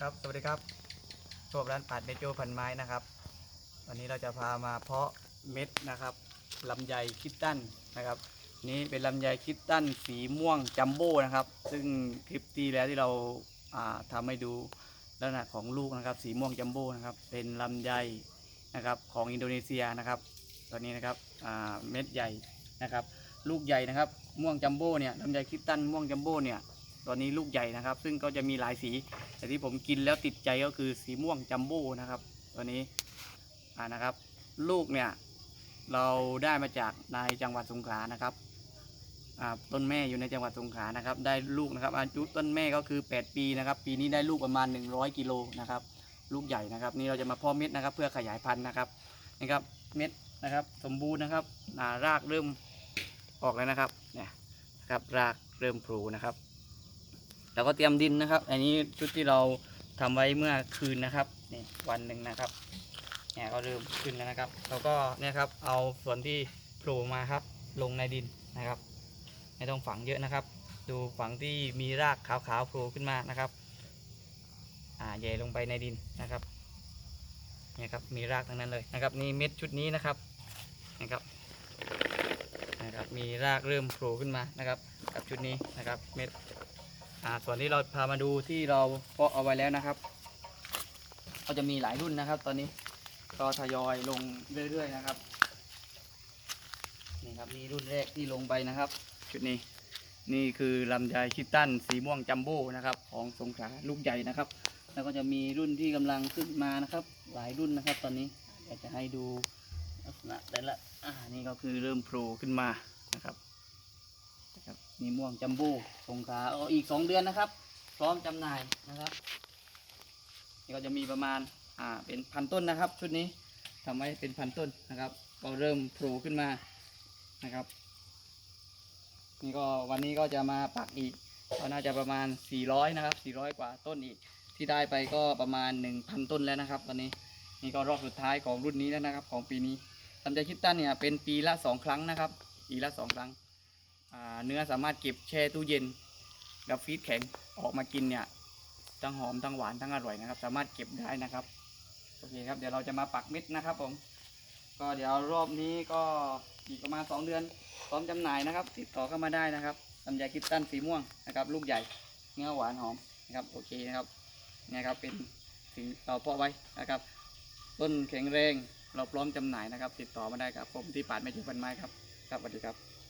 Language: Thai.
ครับสวัสดีครับพบร้านปัดเมโจพันไม้นะครับ วันนี้เราจะพามาเพาะเม็ดนะครับลำไยคิดตันนะครับ นี่เป็นลำไยคิดตันสีม่วงจัมโบ้นะครับ ซึ่งคลิปที่แล้วที่เราอ่าทำให้ดูลักษณะของลูกนะครับ สีม่วงจัมโบ้นะครับ เป็นลำไยนะครับของอินโดนีเซียนะครับ ตอนนี้นะครับเม็ดใหญ่นะครับ ลูกใหญ่นะครับ ม่วงจัมโบ้เนี่ยลำไยคิดตันม่วงจัมโบ้เนี่ย ตอนนี้ลูกใหญ่นะครับ ซึ่งก็จะมีหลายสี แต่ที่ผมกินแล้วติดใจก็คือสีม่วงจัมโบ้นะครับตัวนี้อ่านะครับ ลูกเนี่ยเราได้มาจากในจังหวัดสงขลานะครับต้นแม่อยู่ในจังหวัดสงขลานะครับ ได้ลูกนะครับอายุต้นแม่ก็คือ 8 ปีนะครับ ปีนี้ได้ลูกประมาณ 100 กิโลนะครับ ลูกใหญ่นะครับ นี่เราจะมาพาะเม็ดนะครับ เพื่อขยายพันธุ์นะครับนี่ครับเม็ดนะครับ สมบูรณ์นะครับารากเริ่มออกแล้วนะครับเนี่ยนะครับรากเริ่มโผล่นะครับ แล้วก็เตรียมดินนะครับ อันนี้ชุดที่เราทำไว้เมื่อคืนนะครับนี่วันหนึ่งนะครับเนี่ยก็เริ่มขึ้นแล้วนะครับ แล้วก็เนี่ยครับเอาส่วนที่โผล่มาครับ ลงในดินนะครับ ไม่ต้องฝังเยอะนะครับ ดูฝังที่มีรากขาวๆโผล่ขึ้นมานะครับอ่าแย่ลงไปในดินนะครับเนี่ยครับมีรากทั้งนั้นเลยนะครับนี่เม็ดชุดนี้นะครับนะครับนะครับมีรากเริ่มโผล่ขึ้นมานะครับ กับชุดนี้นะครับเม็ด อ่าส่วนที่เราพามาดูที่เราเพาะเอาไว้แล้วนะครับ ก็จะมีหลายรุ่นนะครับ ตอนนี้ก็ทยอยลงเรื่อยๆนะครับนี่ครับนี่รุ่นแรกที่ลงไปนะครับ ชุดนี้นี่คือลำไยคิตตันสีม่วงจัมโบ้นะครับ ของสงขลาลูกใหญ่นะครับ แล้วก็จะมีรุ่นที่กำลังขึ้นมานะครับ หลายรุ่นนะครับ ตอนนี้อยากจะให้ดูลักษณะแต่ละอ่านี่ก็คือเริ่มโผล่ขึ้นมานะครับ มีม่วงจัมโบ้สงขาออีกสองเดือนนะครับ พร้อมจำหน่ายนะครับนี่ก็จะมีประมาณอ่าเป็นพันต้นนะครับ ชุดนี้ทำไว้เป็นพันต้นนะครับ ก็เริ่มโผล่ขึ้นมานะครับ นี่ก็วันนี้ก็จะมาปักอีกก็น่าจะประมาณ 400 นะครับ 400 กว่าต้นอีก ที่ได้ไปก็ประมาณ 1,000 ต้นแล้วนะครับ ตอนนี้นี่ก็รอบสุดท้ายของรุ่นนี้แล้วนะครับ ของปีนี้ลำไยคิดตันเนี่ยเป็นปีละสองครั้งนะครับ ปีละสองครั้ง เนื้อสามารถเก็บแช่ตู้เย็นกับฟรีซแข็งออกมากินเนี่ยทั้งหอมทั้งหวานทั้งอร่อยนะครับ สามารถเก็บได้นะครับโอเคครับเดี๋ยวเราจะมาปักเม็ดนะครับผมก็เดี๋ยวรอบนี้ก็อีกประมาณ 2 เดือนพร้อมจำหน่ายนะครับ ติดต่อเข้ามาได้นะครับลำไยคิดตันสีม่วงนะครับ ลูกใหญ่เนื้อหวานหอมนะครับโอเคนะครับเนี่ยครับเป็นสิ่งเราเพาะไว้นะครับ ต้นแข็งแรงเราพร้อมจำหน่ายนะครับ ติดต่อมาได้ครับผมที่ป่าไม่จุบันไม้ครับครับสวัสดีครับ